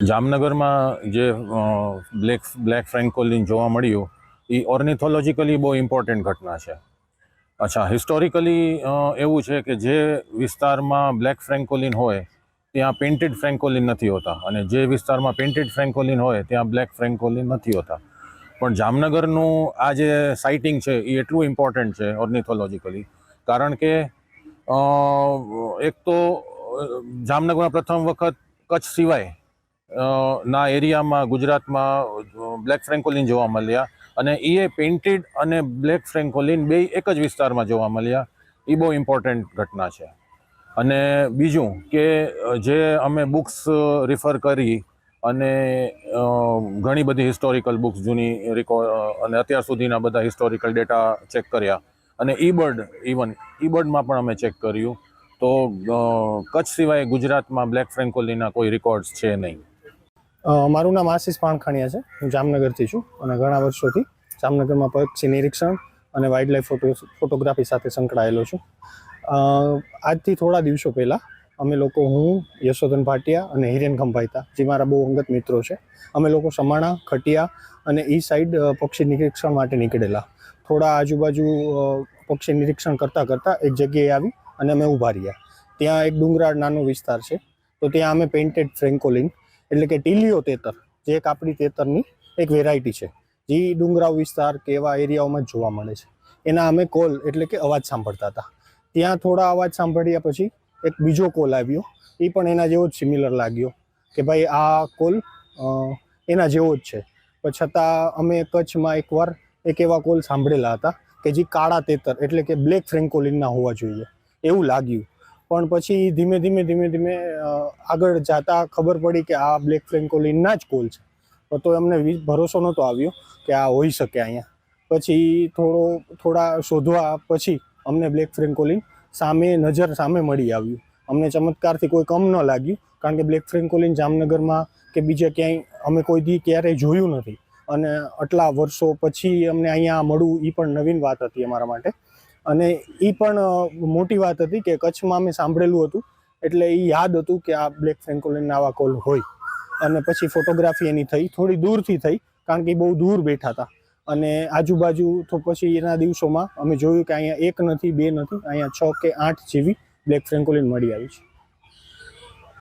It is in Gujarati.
જામનગરમાં જે બ્લેક બ્લેક ફ્રેન્કોલિન જોવા મળ્યું, એ ઓર્નિથોલોજીકલી બહુ ઇમ્પોર્ટન્ટ ઘટના છે. અચ્છા, હિસ્ટોરિકલી એવું છે કે જે વિસ્તારમાં બ્લેક ફ્રેન્કોલિન હોય, ત્યાં પેઇન્ટેડ ફ્રેન્કોલિન નથી હોતા અને જે વિસ્તારમાં પેઇન્ટેડ ફ્રેન્કોલિન હોય, ત્યાં બ્લેક ફ્રેન્કોલિન નથી હોતા. પણ જામનગરનું આ જે સાઇટિંગ છે, એ એટલું ઇમ્પોર્ટન્ટ છે ઓર્નિથોલોજીકલી, કારણ કે એક તો જામનગરમાં પ્રથમ વખત કચ્છ સિવાય ના એરિયામાં ગુજરાતમાં બ્લેક ફ્રેન્કોલિન જોવા મળ્યા અને એ પેઇન્ટેડ અને બ્લેક ફ્રેન્કોલિન બે એક જ વિસ્તારમાં જોવા મળ્યા. એ બહુ ઇમ્પોર્ટન્ટ ઘટના છે. અને બીજું કે જે અમે બુક્સ રિફર કરી અને ઘણી બધી હિસ્ટોરિકલ બુક્સ જૂની રિકો અને અત્યાર સુધીના બધા હિસ્ટોરિકલ ડેટા ચેક કર્યા. અને ઈ બર્ડ ઇવન ઈ બર્ડમાં પણ અમે ચેક કર્યું. તો કચ્છ સિવાય ગુજરાતમાં બ્લેક ફ્રેન્કોલીના કોઈ રેકોર્ડ્સ છે નહીં. મારું નામ આશીષ પાણખાણિયા છે. હું જામનગરથી છું અને ઘણા વર્ષોથી જામનગરમાં પક્ષી નિરીક્ષણ અને વાઇલ્ડ લાઈફ ફોટો ફોટોગ્રાફી સાથે સંકળાયેલો છું. આજથી થોડા દિવસો પહેલાં અમે લોકો, હું, યશોધન ભાટિયા અને હિરેન ખંભાઈતા જે મારા બહુ અંગત મિત્રો છે, અમે લોકો સમાણા, ખટિયા અને એ સાઈડ પક્ષી નિરીક્ષણ માટે નીકળેલા. થોડા આજુબાજુ પક્ષી નિરીક્ષણ કરતાં કરતાં એક જગ્યાએ આવી અને અમે ઊભા રહ્યા. ત્યાં એક ડુંગરાળ નાનો વિસ્તાર છે. તો ત્યાં અમે પેઇન્ટેડ ફ્રેન્કોલિન એટલે કે ટીલીઓ તેતર, જે એક આપણી તેતરની એક વેરાયટી છે. જે ડુંગરાવ વિસ્તાર કે એવા એરિયાઓમાં જોવા મળે છે. એના અમે કોલ એટલે કે અવાજ સાંભળતા હતા. ત્યાં થોડા અવાજ સાંભળ્યા પછી એક બીજો કોલ આવ્યો. એ પણ એના જેવો જ સિમિલર લાગ્યો કે ભાઈ આ કોલ એના જેવો જ છે. પણ છતાં અમે કચ્છમાં એકવાર એક એવા કોલ સાંભળેલા હતા કે જે કાળા તેતર એટલે કે બ્લેક ફ્રેન્કોલિનના હોવા જોઈએ. એવું લાગ્યું. પણ પછી ધીમે ધીમે ધીમે ધીમે આગળ જતા ખબર પડી કે આ બ્લેક ફ્રેન્કોલિનના જ કોલ છે. તો વી- ભરોસો નહોતો આવ્યો કે આ હોઈ શકે અહીંયા. પછી થોડો, થોડા શોધવા પછી અમને બ્લેક ફ્રેન્કોલિન સામે નજર સામે મળી આવ્યું. અમને ચમત્કારથી કોઈ કમ ન લાગ્યું, કારણ કે બ્લેક ફ્રેન્કોલિન જામનગરમાં કે બીજે ક્યાંય અમે કોઈ દી ક્યારેય જોયું નથી. અને આટલા વર્ષો પછી અમને અહીંયા મળવું એ પણ નવીન વાત હતી અમારા માટે. અને એ પણ મોટી વાત હતી કે કચ્છમાં અમે સાંભળેલું હતું. એટલે એ યાદ હતું કે આ બ્લેક ફ્રેન્કોલિન આવા કોલ હોય. અને પછી ફોટોગ્રાફી એની થઈ, થોડી દૂરથી થઈ, કારણ કે બહુ દૂર બેઠા હતા. અને આજુબાજુ તો પછી એના દિવસોમાં અમે જોયું કે અહીંયા એક નથી, બે નથી, અહીંયા છ કે આઠ જેવી બ્લેક ફ્રેન્કોલિન મળી આવી છે.